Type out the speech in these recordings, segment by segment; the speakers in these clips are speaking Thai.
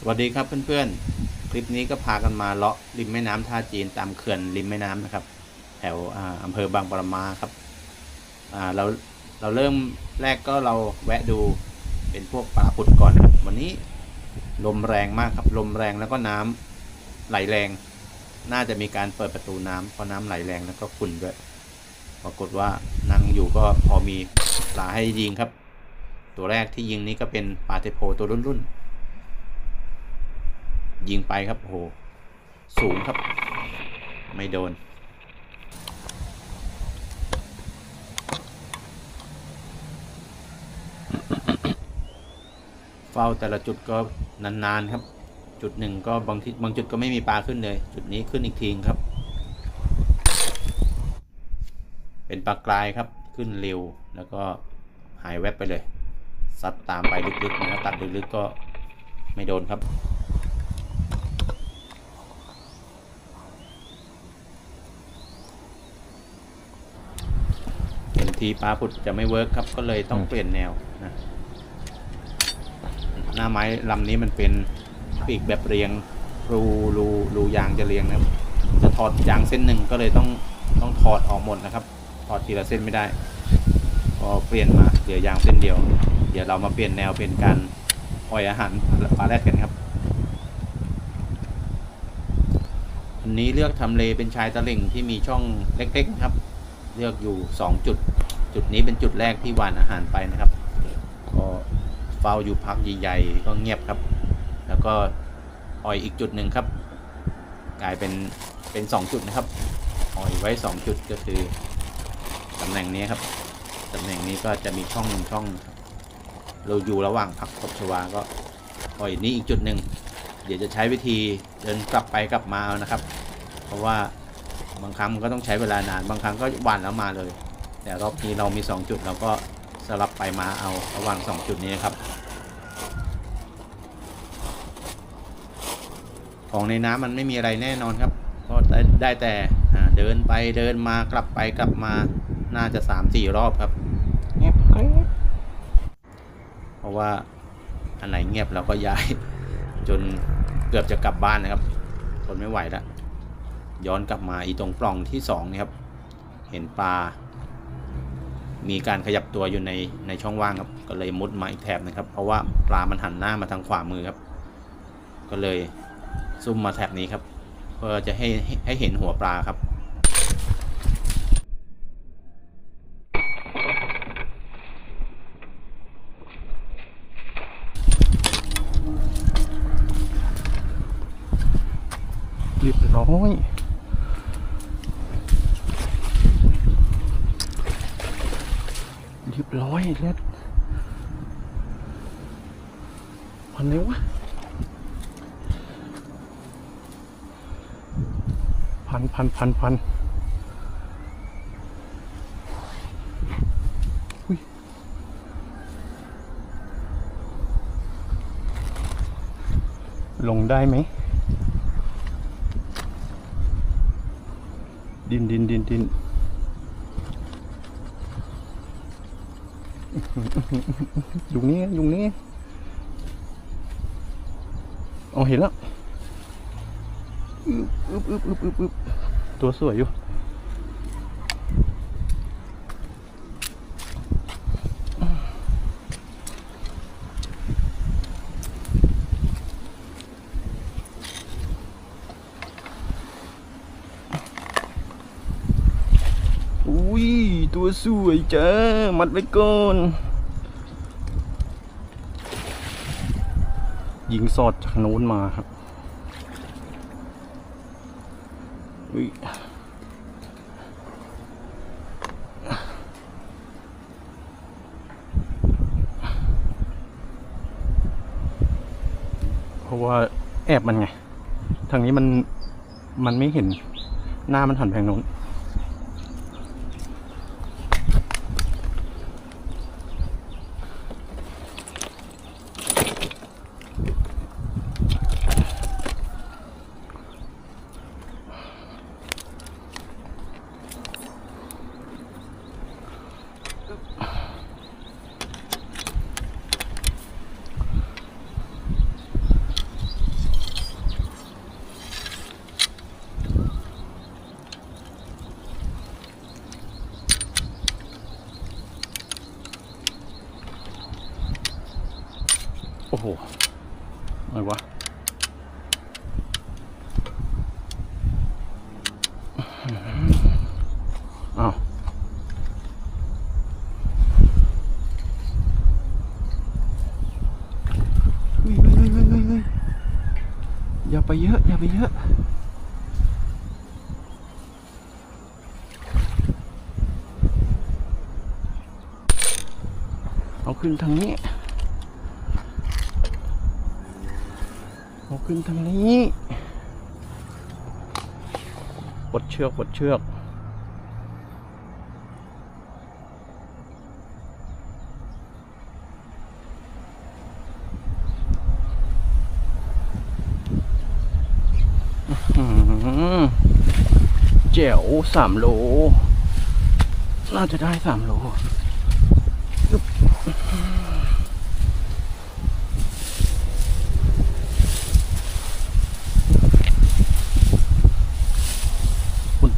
สวัสดีครับเพื่อนๆ คลิปนี้ก็พากันมาเลาะริมแม่น้ำท่าจีนตามเขื่อนริมแม่น้ำนะครับ แถวอ่าอำเภอบางปะมาครับเราเราเริ่มแรกก็เราแวะดูเป็นพวกปลาปุดก่อนครับ วันนี้ลมแรงมากครับลมแรงแล้วก็น้ำไหลแรง น่าจะมีการเปิดประตูน้ำเพราะน้ำไหลแรงแล้วก็ขุ่นด้วยปรากฏว่านั่งอยู่ก็พอมีปลาให้ยิงครับ ตัวแรกที่ยิงนี้ก็เป็นปลาเทโพตัวรุ่นๆ ยิงไปครับโหสูงครับ ไม่โดน เฝ้าแต่ละจุดก็นานๆครับ จุดหนึ่งก็บางทีบางจุดก็ไม่มีปลาขึ้นเลย จุดนี้ขึ้นอีกทีครับ เป็นปลากรายครับขึ้นเร็วแล้วก็หายแวบไปเลยซัดตามไปลึกๆนะครับตัดลึกๆก็ไม่โดนครับ เห็น ทีปลาผุดจะไม่เวิร์กครับ ก็เลยต้องเปลี่ยนแนวนะหน้าไม้ลำนี้มันเป็นปีกแบบเรียง รูรูรูยางจะเรียงนะครับ จะถอดยางเส้นหนึ่งก็เลยต้องต้องถอดออกหมดนะครับ ถอดทีละเส้นไม่ได้พอเปลี่ยนมาเหลือยางเส้นเดียว เดี๋ยวเรามาเปลี่ยนแนวเป็นการปล่อยอาหารปลาแรดกันครับอันนี้เลือกทำเลเป็นชายตลิ่งที่มีช่องเล็กๆนะครับ เลือกอยู่ 2 จุด จุดนี้เป็นจุดแรกที่หวานอาหารไปนะครับ ก็เฝ้าอยู่พักใหญ่ๆก็เงียบครับ แล้วก็ปล่อยอีกจุดหนึ่งครับ กลายเป็นเป็น 2 จุดนะครับปล่อยไว้ 2 จุดก็คือตำแหน่งนี้ครับตำแหน่งนี้ก็จะมีช่องหนึ่งช่องเราอยู่ระหว่างพักตบชวาก็ปล่อยนี้อีกจุดหนึ่งเดี๋ยวจะใช้วิธีเดินกลับไปกลับมาเอานะครับ เพราะว่าบางครั้งมันก็ต้องใช้เวลานาน บางครั้งก็หวานแล้วมาเลย แต่รอบนี้เรามี 2 จุดเราก็สลับไปมาเอาระหว่าง 2 จุดนี้นะครับ ของในน้ำมันไม่มีอะไรแน่นอนครับก็ได้แต่เดินไปเดินมากลับไปกลับมาน่าจะสามสี่รอบครับเงียบกริบเพราะว่าอันไหนเงียบเราก็ย้าย จนเกือบจะกลับบ้านนะครับทนไม่ไหวแล้วย้อนกลับมาอีตรงปล่องที่สองนี่ครับ เห็นปลา มีการขยับตัวอยู่ในในช่องว่างครับ ก็เลยมุดมาอีกแถบนะครับ เพราะว่าปลามันหันหน้ามาทางขวามือครับ ก็เลยซุ่มมาแถบนี้ครับ เพื่อจะให้ให้ให้เห็นหัวปลาครับเรียบร้อย เรียบร้อยเล็ดพันเลยวะพันพันพันพันลงได้ไหม ดินดินดินดิน อยู่นี่อยู่นี่เอาเห็นแล้วอึบอึบอึบอึบอึบตัวสวยอยู่อุ้ยตัวสวยจ้ามัดไว้ก่อน ยิงสอดจากโน้นมาครับอุ้ยเพราะว่าแอบมันไง ทางนี้มันมันไม่เห็นหน้ามันหันไปทางโน้น อ้โหอะไรวะอ้าวเฮ้ยเฮ้ยเฮ้ยเฮ้ยเฮ้ยอย่าไปเยอะ อย่าไปเยอะเอาขึ้นทางนี้ เอา ขึ้นทางนี้ปลดเชือกปลดเชือกอื้อหือแจ๋วสามโล น่าจะได้สามโล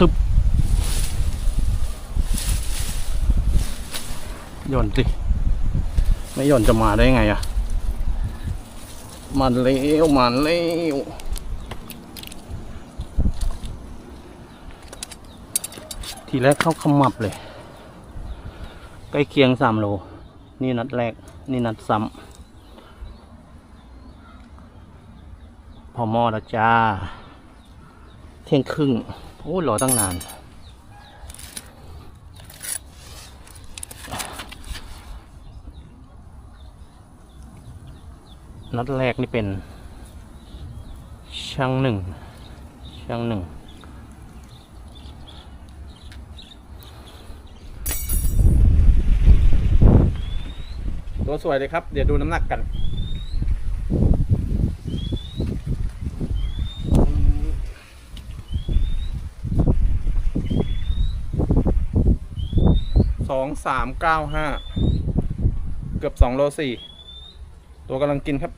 ตึบหย่อนสิ ไม่หย่อนจะมาได้ไงอะมันเร็วมันเร็วทีแรกเข้าขมับเลย ใกล้เคียงสามโล นี่นัดแรก นี่นัดซ้ำพอมอแล้วจ้า เที่ยงครึ่ง โอ้รอตั้งนาน นัดแรกนี่เป็น ช่างหนึ่ง ช่างหนึ่งตัวสวยเลยครับ เดี๋ยวดูน้ำหนักกัน องสามเก้าห้าเกือบสองโลสี่ตัวกำลังกินครับ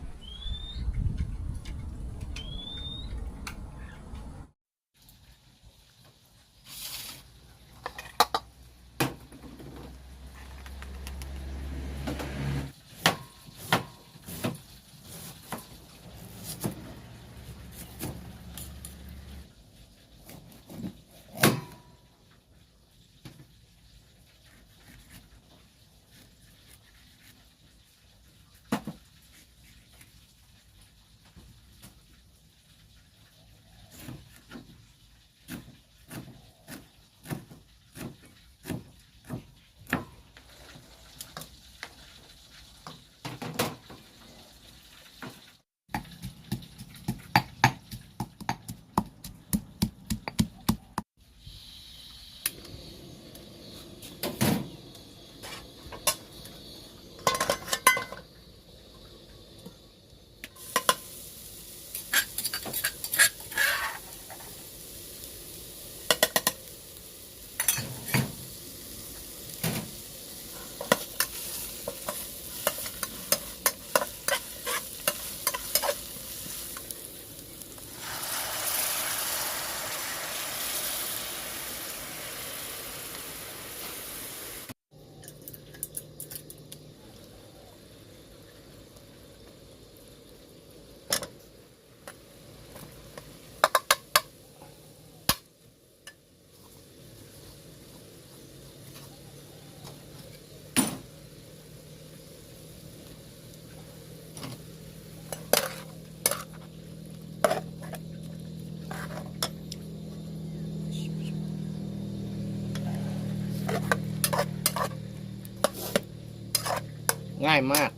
ง่ายมาก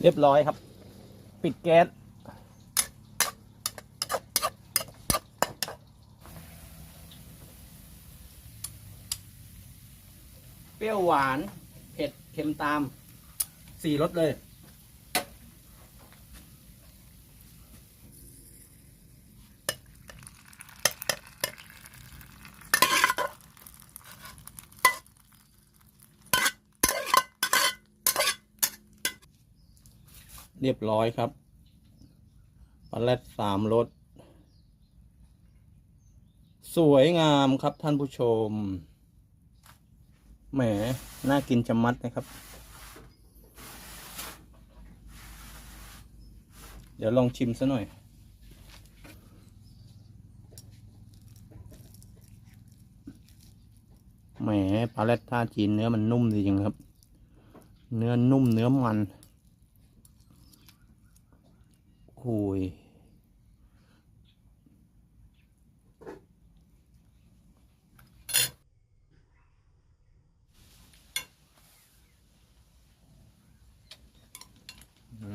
เรียบร้อยครับ ปิดแก๊สเปรี้ยวหวาน เผ็ด เค็มตามสี่รสเลย เรียบร้อยครับปลาแรดสามรสสวยงามครับท่านผู้ชม แหม น่ากินชะมัดนะครับ เดี๋ยวลองชิมซะหน่อย แหมปลาแรดท่าจีนเนื้อมันนุ่มจริงครับ เนื้อนุ่มเนื้อมัน โอ้ยอื